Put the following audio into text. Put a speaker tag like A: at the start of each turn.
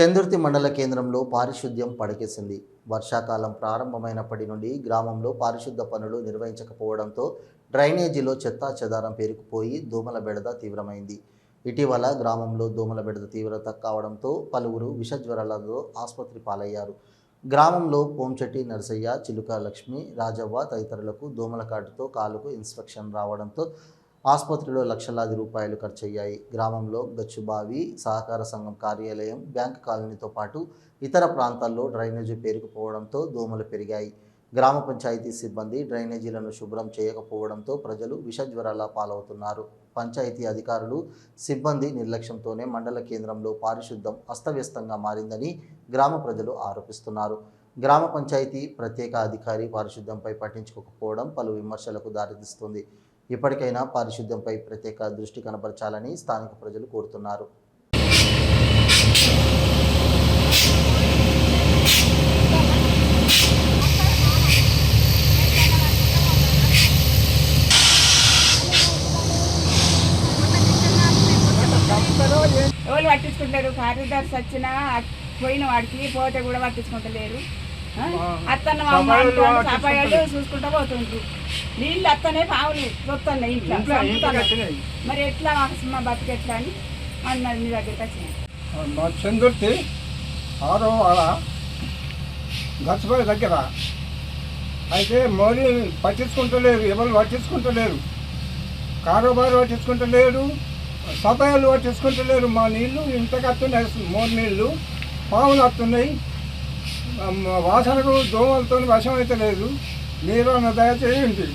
A: చందుర్తి మండల కేంద్రంలో పారిశుద్ధ్యం పడకేసింది. వర్షాకాలం ప్రారంభమైనప్పటి నుండి గ్రామంలో పారిశుద్ధ పనులు నిర్వహించకపోవడంతో డ్రైనేజీలో చెత్తా చెదారం పేరుకుపోయి దోమల బెడద తీవ్రమైంది. ఇటీవల గ్రామంలో దోమల బెడద తీవ్రత కావడంతో పలువురు విషజ్వరాలతో ఆసుపత్రి పాలయ్యారు. గ్రామంలో పోంచెట్టి నరసయ్య చిలుక లక్ష్మి రాజవ్వ తదితరులకు దోమల కాటుతో కాలుకు ఇన్స్పెక్షన్ రావడంతో ఆసుపత్రిలో లక్షలాది రూపాయలు ఖర్చయ్యాయి. గ్రామంలో గచ్చుబావి సహకార సంఘం కార్యాలయం బ్యాంక్ కాలనీతో పాటు ఇతర ప్రాంతాల్లో డ్రైనేజీ పేరుకుపోవడంతో దోమలు పెరిగాయి. గ్రామ పంచాయతీ సిబ్బంది డ్రైనేజీలను శుభ్రం చేయకపోవడంతో ప్రజలు విషజ్వరాల పాలవుతున్నారు. పంచాయతీ అధికారులు సిబ్బంది నిర్లక్ష్యంతోనే మండల కేంద్రంలో పారిశుద్ధం అస్తవ్యస్తంగా మారిందని గ్రామ ప్రజలు ఆరోపిస్తున్నారు. గ్రామ పంచాయతీ ప్రత్యేక అధికారి పారిశుద్ధ్యంపై పట్టించుకోకపోవడం పలు విమర్శలకు దారితీస్తుంది. ఇప్పటికైనా పారిశుద్ధ్యంపై ప్రత్యేక దృష్టి కనపరచాలని స్థానిక ప్రజలు కోరుతున్నారు.
B: ఎవరు పట్టించుకుంటారు? కార్యదర్శి వచ్చినా పోయిన వాడికి పోతే కూడా పట్టించుకుంటలేరు. అత్తన్న పాపాయాలు చూసుకుంటా పోతుండ్రు. నీళ్ళు అత్తనే పావులు వస్తున్నాయి ఇంట్లో. మరి ఎట్లా మా బతుకు ఎట్లా అని అన్నది మీ దగ్గరికి వచ్చినాయి
C: మా చందుర్తి ఆరో వాడ గచ్చబాయి దగ్గర. అయితే మోడీ పట్టించుకుంటలేరు ఎవరు పట్టించుకుంటలేరు. కారోబారు పట్టించుకుంటలేరు సఫాయిలు పట్టించుకుంటలేరు. మా నీళ్ళు ఇంతకు వస్తున్నాయి మూడు నీళ్ళు పాములు వస్తున్నాయి వాసనకు దోమలతో వశం అయితే లేదు మీరు అన్న దయచేయండి